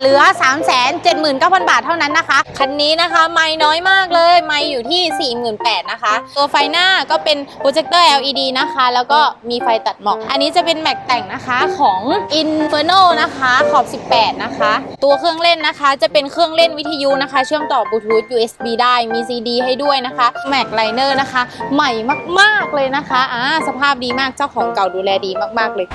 เหลือ 3 7 9 0 0 0 บาทเท่านั้นนะคะ คันนี้นะคะ ไม่น้อยมากเลย ไม่อยู่ที่ 48,000นะคะ ตัวไฟหน้าก็เป็นโปรเจคเตอร์ LED นะคะ แล้วก็มีไฟตัดหมอก อันนี้จะเป็นแม็กแต่งนะคะของ Inferno นะคะ ขอบ 18 นะคะ ตัวเครื่องเล่นนะคะ จะเป็นเครื่องเล่นวิทยุนะคะ เชื่อมต่อบลูทูธ USB ได้มี CD ให้ด้วยนะคะแม็กไลเนอร์นะคะ ใหม่มากๆเลยนะคะอ่าสภาพดีมากเจ้าของเก่าดูแลดีมากๆเลย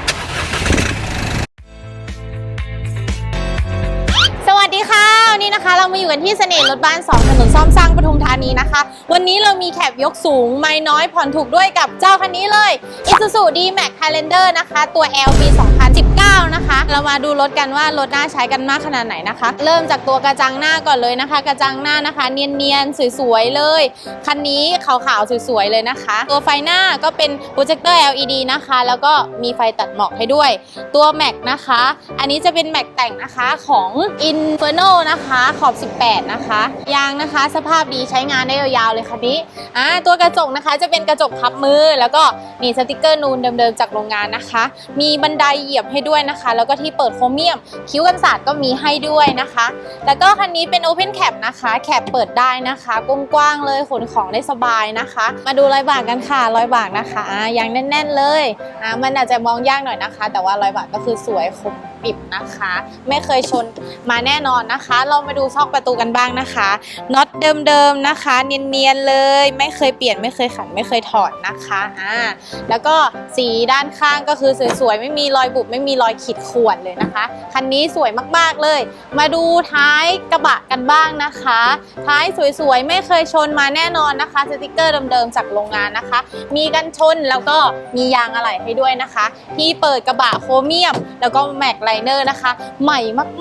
อยู่กันที่เสน่ห์รถบ้าน 2 ถนนซ่อมสร้างปทุมธานีนะคะ วันนี้เรามีแคบยกสูง ไม่น้อยผ่อนถูกด้วยกับเจ้าคันนี้เลย Isuzu D-Max Highlander นะคะ ตัว L ปี 2019 นะคะ เรามาดูรถกันว่ารถน่าใช้กันมากขนาดไหนนะคะ เริ่มจากตัวกระจังหน้าก่อนเลยนะคะ กระจังหน้านะคะ เนียนๆ สวยๆ เลย คันนี้ขาวๆ สวยๆ เลยนะคะ ตัวไฟหน้าก็เป็นโปรเจคเตอร์ LED นะคะ แล้วก็มีไฟตัดหมอกให้ด้วย ตัวแม็กนะคะ อันนี้จะเป็นแม็กแต่งนะคะของ Inferno นะคะขอบ18 นะคะ ยางนะคะสภาพดีใช้งานได้ยาวๆเลยคันนี้อ่าตัวกระจกนะคะจะเป็นกระจกพับมือ แล้วก็นี่สติกเกอร์นูนเดิมๆจากโรงงานนะคะ มีบันไดเหยียบให้ด้วยนะคะ แล้วก็ที่เปิดโครเมียม คิ้วกันศาสตร์ก็มีให้ด้วยนะคะ แล้วก็คันนี้เป็น Open Cap นะคะแคปเปิดได้นะคะกว้างๆเลยขนของได้สบายนะคะ มาดูรอยบากกันค่ะรอยบากนะคะอ่ายางแน่น ๆ เลยอ่ามันอาจจะมองยากหน่อยนะคะ แต่ว่ารอยบากก็คือสวยคม ปิบนะคะ ไม่เคยชนมาแน่นอนนะคะ เรามาดูซอกประตูกันบ้างนะคะน็อตเดิมๆนะคะ เนียนๆเลย ไม่เคยเปลี่ยนไม่เคยขันไม่เคยถอดนะคะอ่าแล้วก็สีด้านข้างก็คือสวยๆไม่มีรอยบุบไม่มีรอยขีดข่วนเลยนะคะคันนี้สวยมากๆเลย มาดูท้ายกระบะกันบ้างนะคะ ท้ายสวยๆไม่เคยชนมาแน่นอนนะคะสติกเกอร์เดิมๆจากโรงงานนะคะ มีกันชนแล้วก็มียางอะไหล่ให้ด้วยนะคะ ที่เปิดกระบะโครเมียม แล้วก็แม็กไลเนอร์นะคะ ใหม่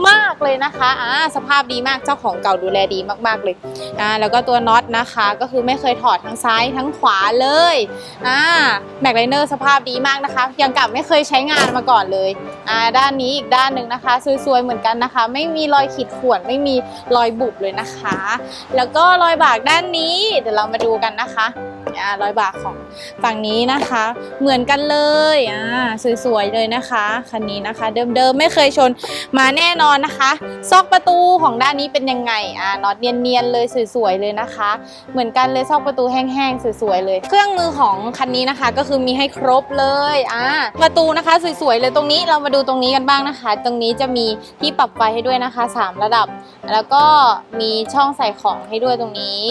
มากๆเลยนะคะอ่าสภาพดีมากเจ้าของเก่าดูแลดีมากๆเลยอ่าแล้วก็ตัวน็อตนะคะก็คือไม่เคยถอดทั้งซ้ายทั้งขวาเลยอ่าแม็กไลเนอร์สภาพดีมากนะคะ ยังกับไม่เคยใช้งานมาก่อนเลยอ่าด้านนี้อีกด้านหนึ่งนะคะสวยๆเหมือนกันนะคะ ไม่มีรอยขีดข่วนไม่มีรอยบุบเลยนะคะ แล้วก็รอยบากด้านนี้เดี๋ยวเรามาดูกันนะคะ อ่ารอยบากของฝั่งนี้นะคะ เหมือนกันเลยอ่าสวยๆเลยนะคะคันนี้นะคะ เดิมๆไม่เคยชนมาแน่นอนนะคะ ซอกประตูของด้านนี้เป็นยังไงอ่าน็อตเนียนๆเลยสวยๆเลยนะคะ เหมือนกันเลยซอกประตูแห้งๆสวยๆเลย เครื่องมือของคันนี้นะคะก็คือมีให้ครบเลยอ่าประตูนะคะสวยๆเลยตรงนี้เรามาดูตรงนี้กันบ้างนะคะ ตรงนี้จะมีที่ปรับไฟให้ด้วยนะคะ 3 ระดับ แล้วก็มีช่องใส่ของให้ด้วยตรงนี้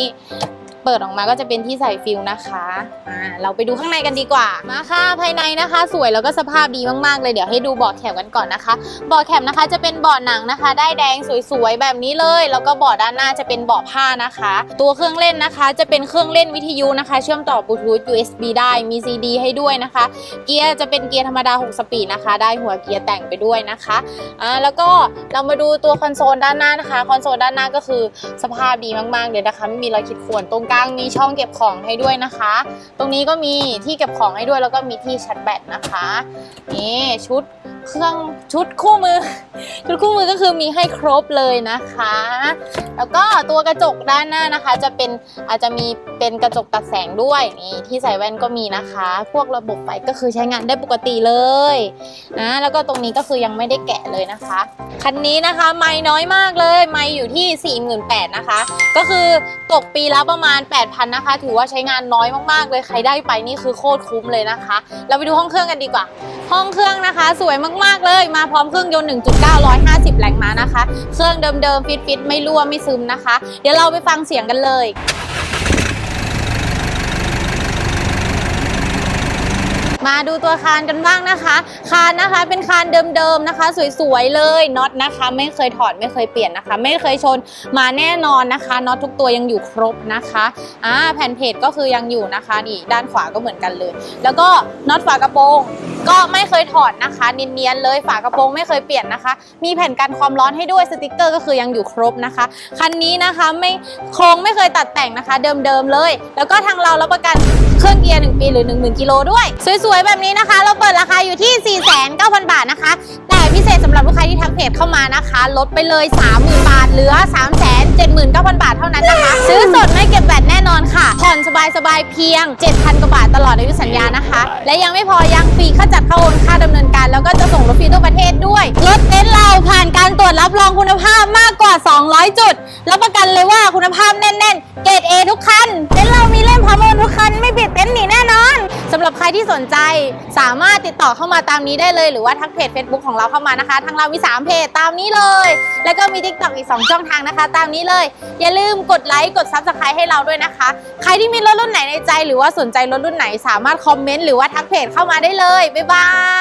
เปิดออกมาก็จะเป็นที่ใส่ฟิลนะคะอ่าเราไปดูข้างในกันดีกว่า มาค่ะภายในนะคะ สวยแล้วก็สภาพดีมากๆเลยเดี๋ยวให้ดูเบาะแคบกันก่อนนะคะเบาะแคบนะคะจะเป็นเบาะหนังนะคะ ได้แดงสวยๆแบบนี้เลย แล้วก็เบาะด้านหน้าจะเป็นเบาะผ้านะคะ ตัวเครื่องเล่นนะคะ จะเป็นเครื่องเล่นวิทยุนะคะ เชื่อมต่อบลูทูธ USB ได้มี CD ให้ด้วยนะคะ เกียร์จะเป็นเกียร์ธรรมดา 6 สปีดนะคะ ได้หัวเกียร์แต่งไปด้วยนะคะอ่าแล้วก็เรามาดูตัวคอนโซลด้านหน้านะคะคอนโซลด้านหน้าก็คือสภาพดีมากๆเลยนะคะไม่มีรอยขีดข่วนตรงกลางมีช่องเก็บของให้ด้วยนะคะ ตรงนี้ก็มีที่เก็บของให้ด้วยแล้วก็มีที่ชาร์จแบตนะคะ นี่ชุด เครื่องชุดคู่มือ ชุดคู่มือก็คือมีให้ครบเลยนะคะ แล้วก็ตัวกระจกด้านหน้านะคะ จะเป็นอาจจะมีเป็นกระจกตัดแสงด้วยนี่ที่ใส่แว่นก็มีนะคะ พวกระบบไฟก็คือใช้งานได้ปกติเลยนะแล้วก็ตรงนี้ก็คือยังไม่ได้แกะเลยนะคะ คันนี้นะคะไม่น้อยมากเลยไม่อยู่ที่ 48,000นะคะ ก็คือตกปีละประมาณ 8,000นะคะ ถือว่าใช้งานน้อยมากๆเลยใครได้ไปนี่คือโคตรคุ้มเลยนะคะ เราไปดูห้องเครื่องกันดีกว่า ห้องเครื่องนะคะ สวยมากๆเลย มาพร้อมเครื่องยนต์ 1.9 150 แรงม้านะคะ เครื่องเดิมๆ ฟิตๆ ไม่รั่วไม่ซึมนะคะ เดี๋ยวเราไปฟังเสียงกันเลยมาดูตัวคานกันบ้างนะคะ คานนะคะเป็นคานเดิมๆนะคะ สวยๆเลยน็อตนะคะ ไม่เคยถอดไม่เคยเปลี่ยนนะคะ ไม่เคยชนมาแน่นอนนะคะน็อตทุกตัวยังอยู่ครบนะคะอ่าแผ่นเพจก็คือยังอยู่นะคะนี่ด้านขวาก็เหมือนกันเลย แล้วก็น็อตฝากระโปรงก็ไม่เคยถอดนะคะเนียนๆเลยฝากระโปรงไม่เคยเปลี่ยนนะคะ มีแผ่นกันความร้อนให้ด้วยสติกเกอร์ก็คือยังอยู่ครบนะคะ คันนี้นะคะไม่โครงไม่เคยตัดแต่งนะคะ เดิมๆเลย แล้วก็ทางเรารับประกันเครื่องเกียร์ 1 ปีหรือ 10,000กิโลด้วย สวยๆ แบบนี้นะคะ เราเปิดราคาอยู่ที่ 49,000 บาทนะคะ แต่พิเศษสำหรับลูกค้าที่ทักเพจเข้ามานะคะ ลดไปเลย 30,000 บาทเหลือ 3 7 79,000 บาทเท่านั้นนะคะซื้อ สบายๆเพียง 7,000 กว่าบาทตลอดอายุสัญญานะคะ และยังไม่พอยังฟรีค่าจัดค่าโอนค่าดำเนินการ แล้วก็จะส่งรถฟรีทั่วประเทศด้วย รถเต็นท์เราผ่าน การตรวจรับรองคุณภาพมากกว่า 200 จุด รับประกันเลยว่าคุณภาพแน่นๆ เกรด A ทุกคันเต็นท์เรามีเล่มพร้อมโอนทุกคัน ไม่ปิดเต็นท์หนีแน่นอนสำหรับใครที่สนใจสามารถติดต่อเข้ามาตามนี้ได้เลย หรือว่าทักเพจ Facebook ของเราเข้ามานะคะ ทางเรามี 3 เพจตามนี้เลย แล้วก็มี TikTok อีก 2 ช่องทางนะคะ ตามนี้เลย อย่าลืมกดไลค์กด Subscribe ให้เราด้วยนะคะ ใครที่มีรถรุ่นไหนในใจ หรือว่าสนใจรถรุ่นไหนสามารถคอมเมนต์หรือว่าทักเพจเข้ามาได้เลยบ๊ายบาย